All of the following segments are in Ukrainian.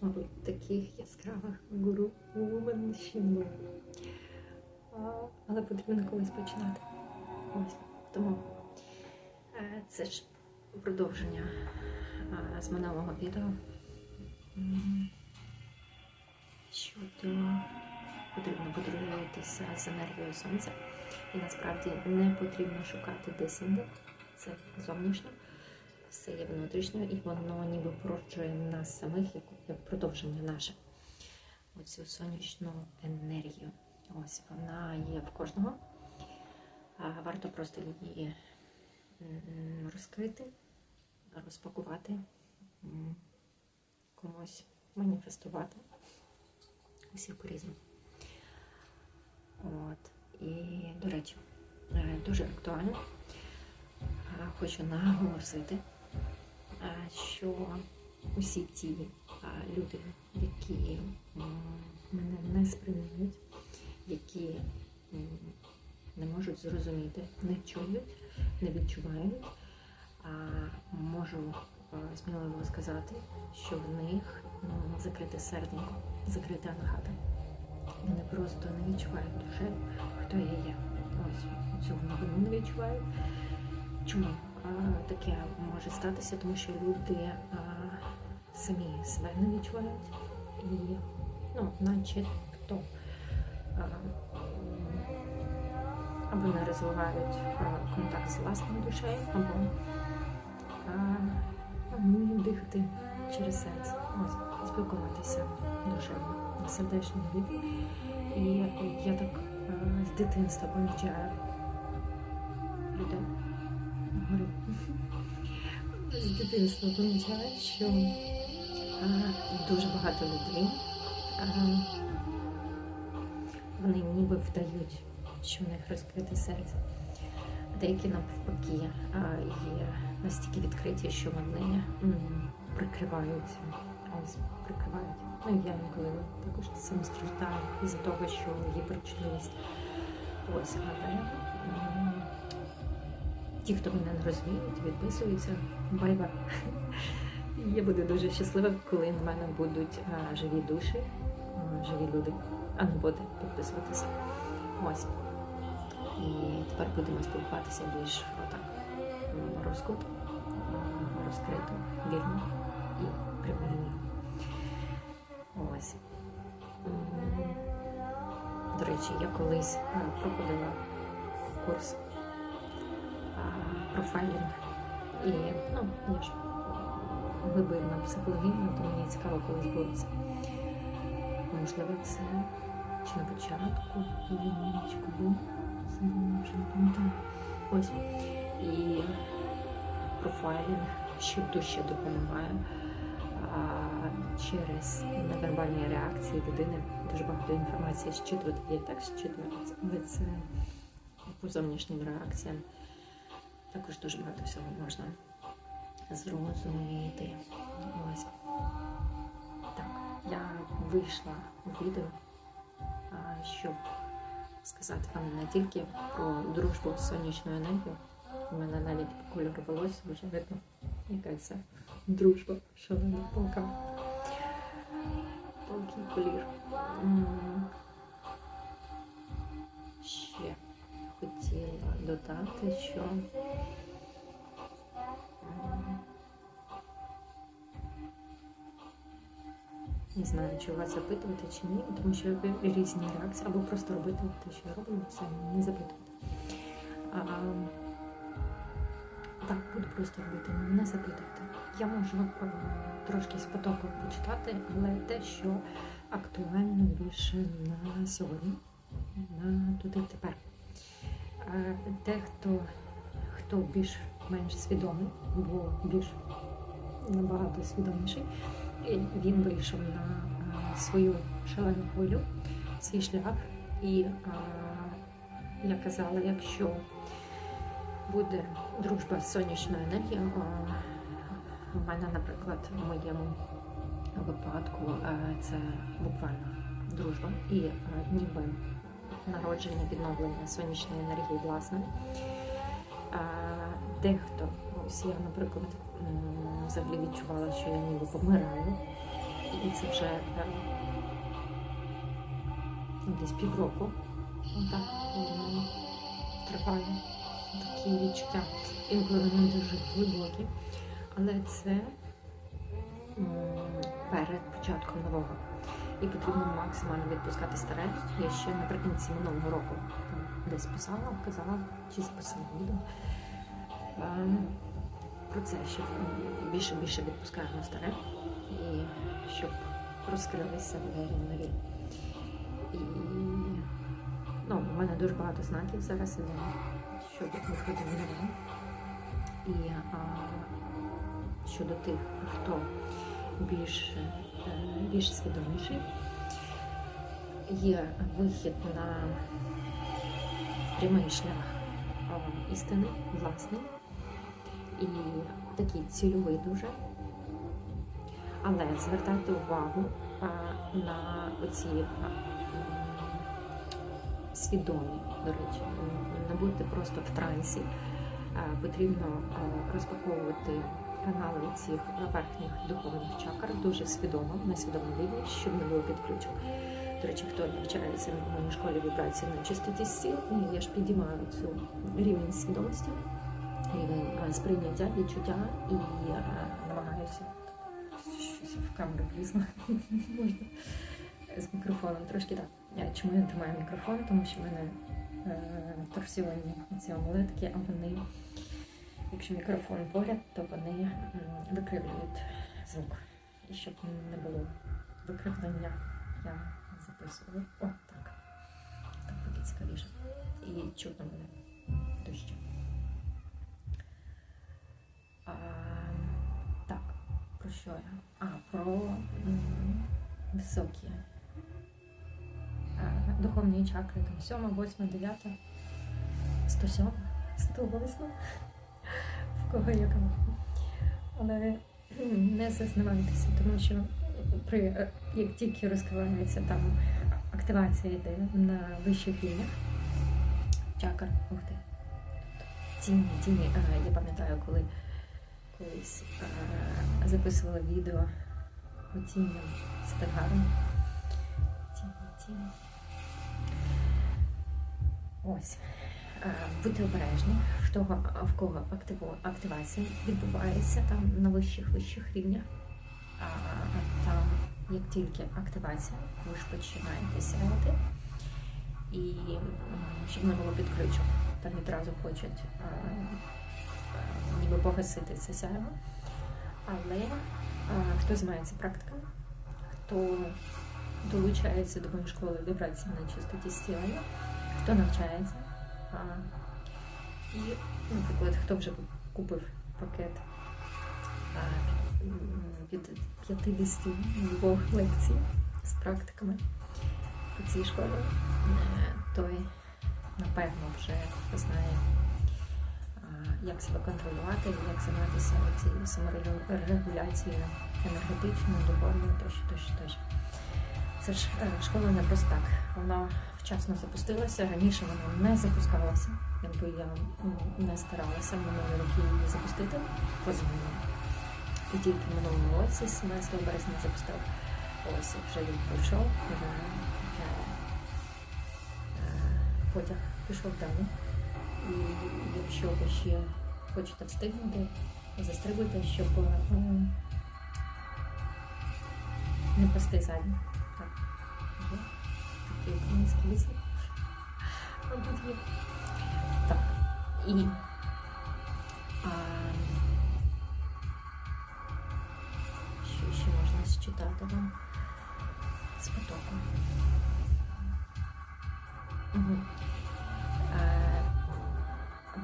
мабуть, таких яскравих гуру вумен ще було. Але потрібно колись починати. Ось. Тому е, це ж продовження е, з минулого відео. Щодо потрібно подружуватися з енергією сонця. І насправді не потрібно шукати десь інде. Це зовнішньо, все є внутрішньо, і воно ніби породжує нас самих як, продовження наше. Оцю сонячну енергію. Ось вона є в кожного. Варто просто її розкрити, розпакувати, комусь маніфестувати. Усіх по-різному. От. І, до речі, е, дуже актуально. Хочу наголосити, що усі ті люди, які мене не сприймають, які не можуть зрозуміти, не чують, не відчувають, можу сміливо сказати, що в них закрите серденько, закрита ангата. Вони просто не відчувають душею, хто я є. Ось цього не відчувають. Чому таке може статися? Тому що люди самі себе не відчувають і, ну, наче хто а, або не розвивають контакт з власною душею, або вміють дихати через серце, ось, спілкуватися душею на сердечному рівні. І я так з дитинства помічаю людей. Дитинства помічаю, що е, дуже багато людей е, вони ніби вдають, що в них розкрите серце. Деякі навпаки е, є настільки відкриті, що вони м, прикриваються. Ось прикривають. Ну, я інколи також цим страждаю із-за того, що гіперчутливість. Ось, але ті, хто мене не розуміють, відписуються, бай-бай. Я буду дуже щаслива, коли на мене будуть а, живі душі, а, живі люди, а не буде підписуватися. Ось. І тепер будемо спілкуватися більш отак м, розкуто, розкрито, вільно і прямолінійно. Ось. До речі, я колись проходила курс профайлінг. І ну, я ж глибинна психологиня, то мені цікаво колись це. Можливо, це чи на початку, чи коли, вже не пам'ятаю. Ось. І профайлінг ще дужче допомагає через невербальні реакції людини дуже багато інформації щитувати. Так щитувати, це по зовнішнім реакціям також дуже багато всього можна зрозуміти. Ось. Так, я вийшла у відео, щоб сказати вам не тільки про дружбу з сонячною енергією. У мене навіть кольор волосся вже видно, яка це дружба, шалена полка. Полкий колір. Додати, що не знаю, чи вас запитувати чи ні, тому що різні реакції, або просто робити те, що я роблю, самі не запитувати. А, так, буду просто робити, не запитувати. Я можу трошки з потоку почитати, але те, що актуально більше на сьогодні, на туди тепер. Е, Дехто, хто більш-менш свідомий, бо більш набагато свідоміший, він вийшов на е, свою шалену хвилю, свій шлях. І е, я казала, якщо буде дружба з сонячною енергією, е, у мене, наприклад, в моєму випадку це буквально дружба і ніби народження, відновлення сонячної енергії власне. Дехто, ось я, наприклад, взагалі відчувала, що я ніби помираю. І це вже е, десь півроку. Воно триває такі відчуття. Інколи вони дуже глибокі. Але це перед початком нового. І потрібно максимально відпускати старе. Я ще наприкінці минулого року там десь писала, казала, чи записала відео. Е, Про це, що більше більше відпускаємо старе і щоб розкрилися двері нові. І ну, у мене дуже багато знаків зараз іде, щоб виходити в нове. І а, щодо тих, хто більш, е, більш свідоміший, є вихід на прямий шлях істини, власний, і такий цільовий дуже. Але звертайте увагу на оці свідомі, до речі, не будьте просто в трансі. Потрібно розпаковувати канали цих верхніх духовних чакр дуже свідомо, на свідомому рівні, щоб не було підключок. До речі, хто навчається в моїй школі вібрації на чистоті сил, ну, я ж підіймаю цю рівень свідомості, рівень сприйняття, відчуття і намагаюся щось в камеру влізло. Можна з мікрофоном трошки так. Чому я тримаю мікрофон? Тому що в мене е, торсіонні ці амулетки, а вони, якщо мікрофон поряд, то вони викривлюють звук. І щоб не було викривлення, я записую. О, так. Буде цікавіше. І чутно буде дужче. Так, про що я? А, про високі духовні чакри, там 7, 8, 9, 107, 108, в кого яка. Але не зазнавайтеся, тому що при, е, як тільки розкривається там активація йде на вищих рівнях, чакр, ух ти, тіні, тіні, а, я пам'ятаю, коли колись а, записувала відео по тіням з Тагаром. Тіні, тіні. Ось. Е, Будьте обережні, в того, в кого активація відбувається там на вищих вищих рівнях. А там, як тільки активація, ви ж починаєте сяяти. І щоб не було підключок, там відразу хочуть а, а, ніби погасити це сяйво. Але а, хто займається практиками, хто долучається до школи вібрації на чистоті зцілення, хто навчається. І, наприклад, хто вже купив пакет від 52 лекцій з практиками по цій школі, е, той, напевно, вже знає, як себе контролювати, як займатися цією саморегуляцією енергетичною, духовною, тощо, тощо, тощо. Це ж е, школа не просто так. Вона вчасно запустилася. Раніше вона не запускалася. Якби я не старалася минулі роки її запустити поза мною. І тільки в минулому році, 17 березня, запустив. Ось вже рік пройшов, е, потяг пішов далі. І якщо ви ще хочете встигнути, застрибуйте, щоб е, не пасти задні. Такий український вислів. Мабуть, є. Так. І а, що ще можна считати вам з потоку? Угу. Е,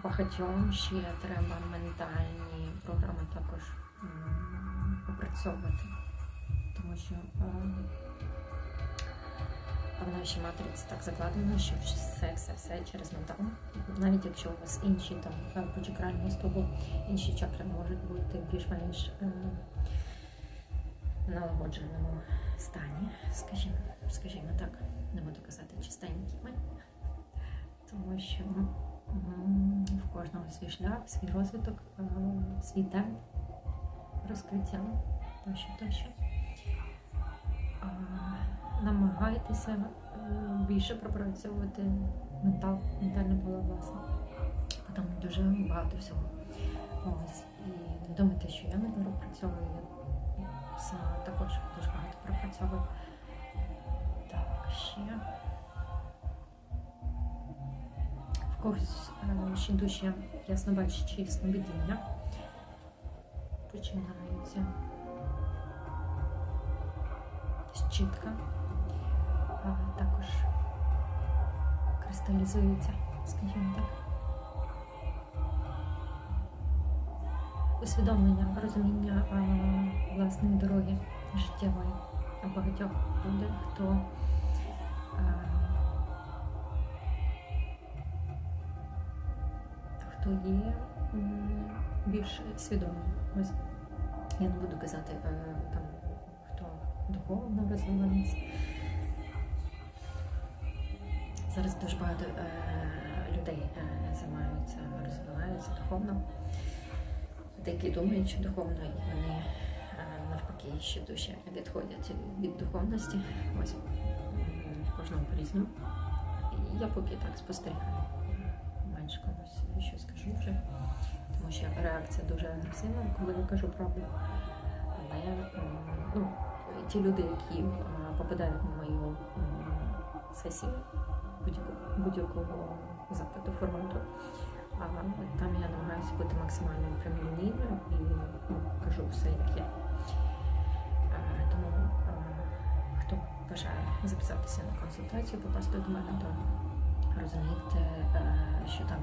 багатьом ще треба ментальні програми також опрацьовувати, тому що е, в нашій матриці так закладено, що все, все, все через ментал. Навіть якщо у вас інші там е, по чакральному інші чакри можуть бути більш-менш е, налагодженому стані, скажімо, скажімо так, не буду казати чистенькими, тому що в кожного свій шлях, свій розвиток, е, свій темп розкриття тощо, тощо. Намагайтеся е, більше пропрацьовувати ментал, ментальне поле власне. Там дуже багато всього. Ось. І не думайте, що я не пропрацьовую, я сама також дуже багато пропрацьовую. Так, ще. В когось е, ще душі яснобачачі сновидіння починаються щітка, також кристалізується, скажімо так. Усвідомлення, розуміння власної дороги життєвої багатьох людей, хто хто є більш свідомим. Ось я не буду казати е, там, хто духовно розвивається. Зараз дуже багато е, людей е, займаються, розвиваються духовно. Деякі думають, що духовно, і вони е, навпаки ще дуже відходять від духовності. Ось в кожному по-різному. Я поки так спостерігаю. Менш комусь щось скажу вже, тому що реакція дуже агресивна, коли я кажу правду. Але ну, ті люди, які попадають на мою сесію будь-якого будь-якого запиту формату, а там я намагаюся бути максимально прямолінійною і ну, кажу все, як є. Е, Тому е, хто бажає записатися на консультацію, попасти до мене, то розумієте, е, що там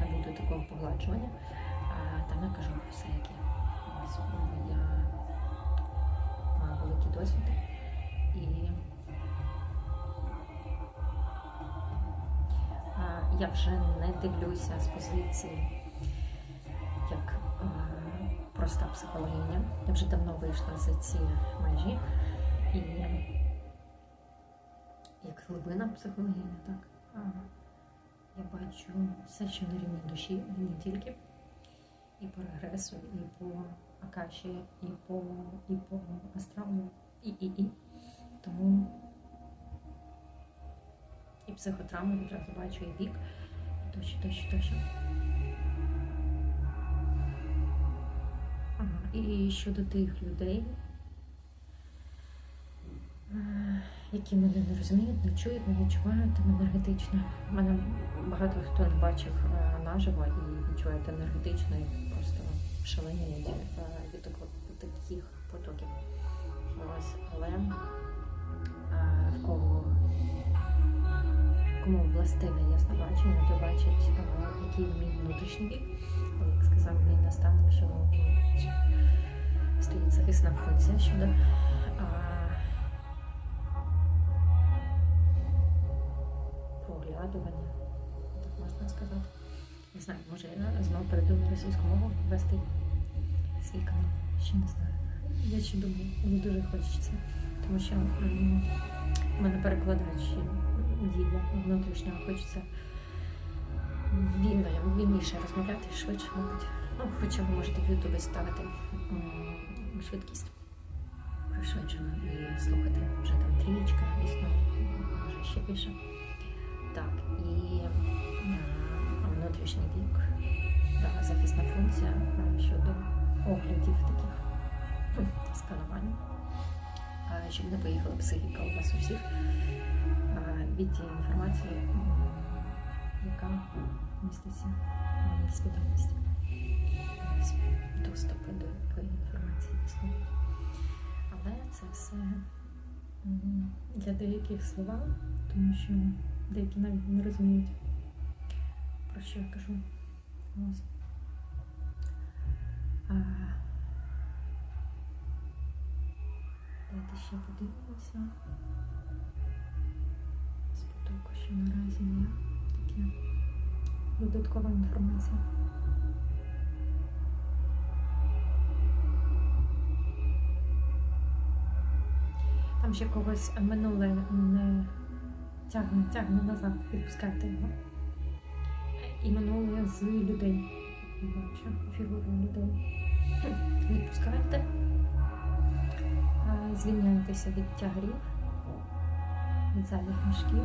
не буде такого погладжування, а там я кажу все, як є. Ось, я маю великий досвід і я вже не дивлюся з позиції як е, проста психологиня. Я вже давно вийшла за ці межі і як глибина психологиня, так. Я бачу все, що на рівні душі, і не тільки. І по регресу, і по акаші, і по, і по астралу, і, і, і. Тому і психотравми відразу бачу, і вік, і тощо, тощо, тощо. І щодо тих людей, е, які мене не розуміють, не чують, не відчувають там енергетично. Мене багато хто не бачив е, наживо і відчувають енергетично і просто шаленіють е, від таких потоків. Ось, але в кого кому властиве ясне бачення, то бачить, е, який мій внутрішній. Але, Як сказав мій наставник, що стоїть захисна функція щодо проглядування, так можна сказати. Не знаю, може я знову передумаю російську мову ввести свій канал. Ще не знаю. Я ще думаю, мені дуже хочеться. Тому що в мене перекладач діє внутрішньо, хочеться вільно, вільніше розмовляти, швидше, мабуть. Ну, хоча ви можете в Ютубі ставити швидкість пришвидшено і слухати вже там трієчка, дійсно, може ще більше. Так, і е, внутрішній вік, да, захисна функція щодо оглядів таких сканувань, щоб не поїхала психіка у вас усіх від інформації, яка міститься в моїй свідомості. Доступи до якої інформації існують. Але це все для деяких слова, тому що деякі навіть не розуміють, про що я кажу. Давайте ще подивимося. Що наразі є таке додаткова інформація. Там ще когось минуле не тягне, тягне назад, відпускайте його. І минуле з людей. Бачу фігуру людей. Відпускайте, А, звільняйтеся від тягарів від зайвих мішків.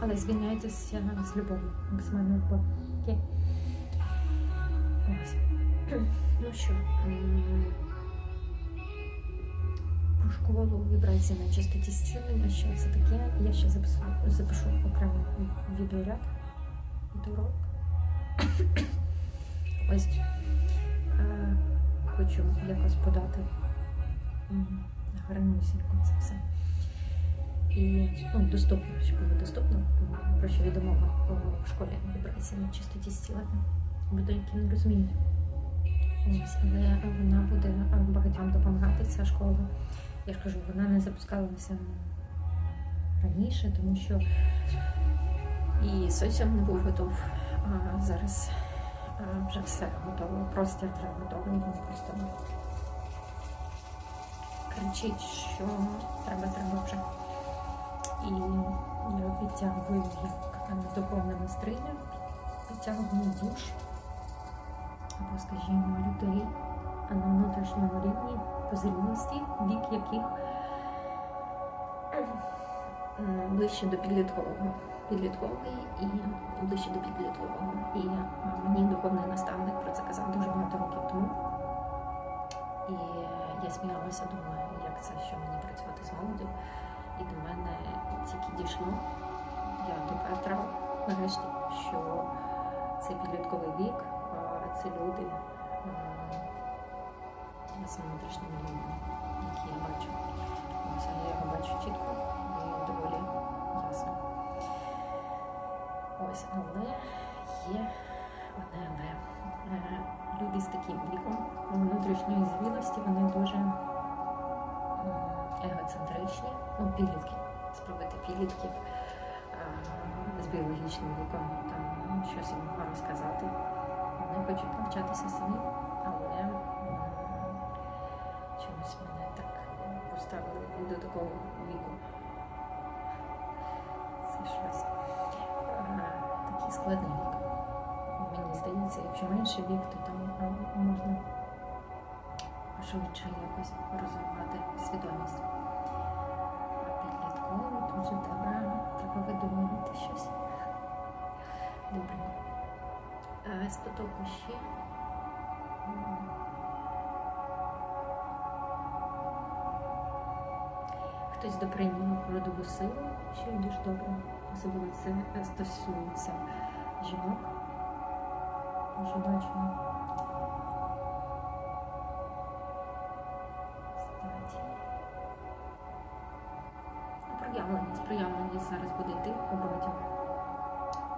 Але звільняйтеся з любов'ю, максимально любов. Окей? Ось. Ну що, про школу вібрації на частоті зцілення, що це таке? Я ще запишу, запишу окремо відеоряд, відеоурок. Ось е, хочу якось подати гарнюсінько це все. І ну, доступно, щоб було доступно, про що йде мова о, в школі вібрації на частоті зцілення. Бо деякі не розуміють. Ось, але вона буде багатьом допомагати, ця школа. Я ж кажу, вона не запускалася раніше, тому що і соціум не був готов. Зараз вже все готово. Простір вже готовий. Він просто кричить, що треба, треба вже. І я підтягую як е, духовна майстриня, підтягую душ або, скажімо, людей на внутрішньому рівні по зрілості, вік яких ближче до підліткового. Підлітковий і ближче до підліткового. І мені духовний наставник про це казав дуже багато років тому. І я сміялася, думаю, як це, що мені працювати з молоддю. І до мене тільки дійшло, я до Петра нарешті, що це підлітковий вік, це люди з внутрішнім рівнем, які я бачу. Ось, я його бачу чітко доволі ясно. Ось, але є одне але. Е, Люди з таким віком внутрішньої зрілості, вони дуже егоцентричні, ну, підлітки, спробуйте підлітків з біологічним віком там щось їм розказати. Вони хочуть навчатися самі, але чомусь мене так поставили до такого віку. Щось такий складний вік. Мені здається, якщо менший вік, то там можна швидше якось розвивати свідомість. А підлітково дуже треба, треба видумувати щось. Добре. А, з потоку ще. Хтось доприйняв родову силу, що є дуже добре. Особливо це стосується жінок. Жіночої статі. Проявленість, проявленість зараз буде йти у багатьох.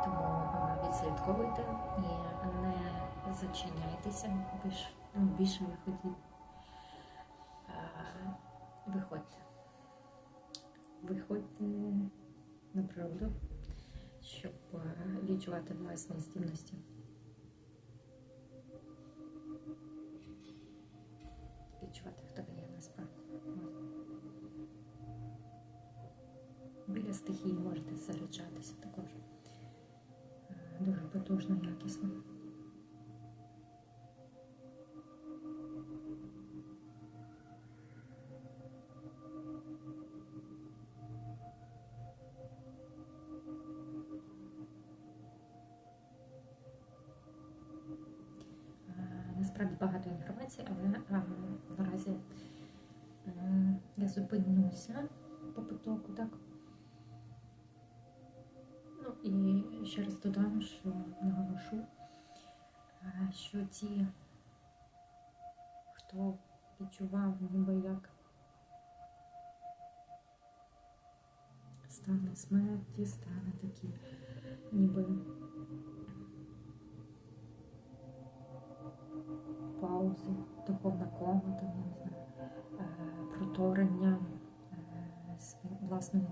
Тому е, відслідковуйте і не зачиняйтеся, ну, більше виходіть. Е, Виходьте. Виходьте на природу, щоб е, відчувати власні здібності. Відчувати, хто ви є насправді. Біля стихії можете заряджатися також. Е, Дуже потужно, якісно. Насправді багато інформації, але е, наразі е, я зупинюся по потоку, так? Ну і ще раз додам, що наголошу, е, що ті, хто відчував ніби як стане смерті, стане такі, ніби паузи, духовна кома, там, я не знаю, е, проторення е,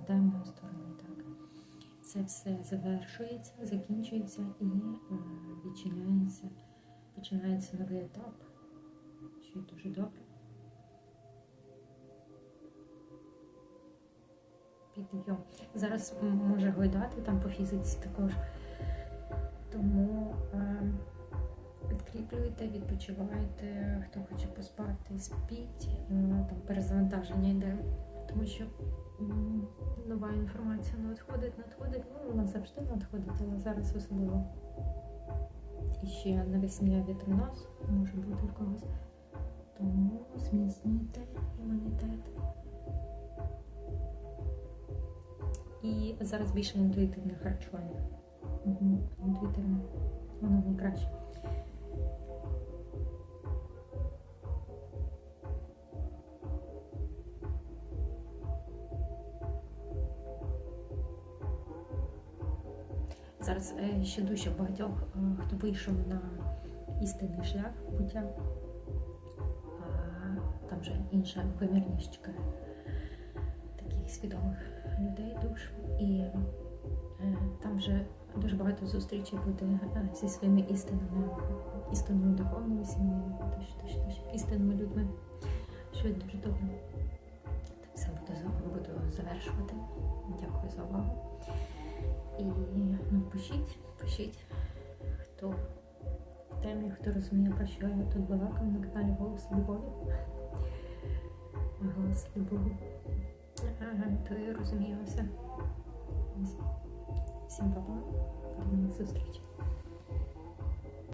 темної сторони. Так. Це все завершується, закінчується і е, відчиняється, починається новий етап, що дуже добре. Підйом. Зараз може гойдати там по фізиці також. Тому е, закріплюєте, відпочиваєте, хто хоче поспати, спіть, Е, там перезавантаження йде, тому що нова інформація надходить, надходить, ну вона завжди надходить, але зараз особливо. І ще навесні вітаміноз може бути в когось. Тому зміцнюйте імунітет. І зараз більше інтуїтивне харчування. Інтуїтивне. Воно найкраще. Е, ще дуже багатьох, е, хто вийшов на істинний шлях буття. Там вже інша вимірність чекає таких свідомих людей, душ. І е, там вже дуже багато зустрічей буде зі своїми істинами, істинною духовною сім'єю, істинними людьми. Що дуже добре. Так все буду, буду завершувати. Дякую за увагу. І ну, пишіть, пишіть, хто в темі, хто розуміє, про що я тут балакаю на каналі Голос Любові. Голос Любові. Ага, то я розумію все. Ось. Всім па-па. До нових зустрічей.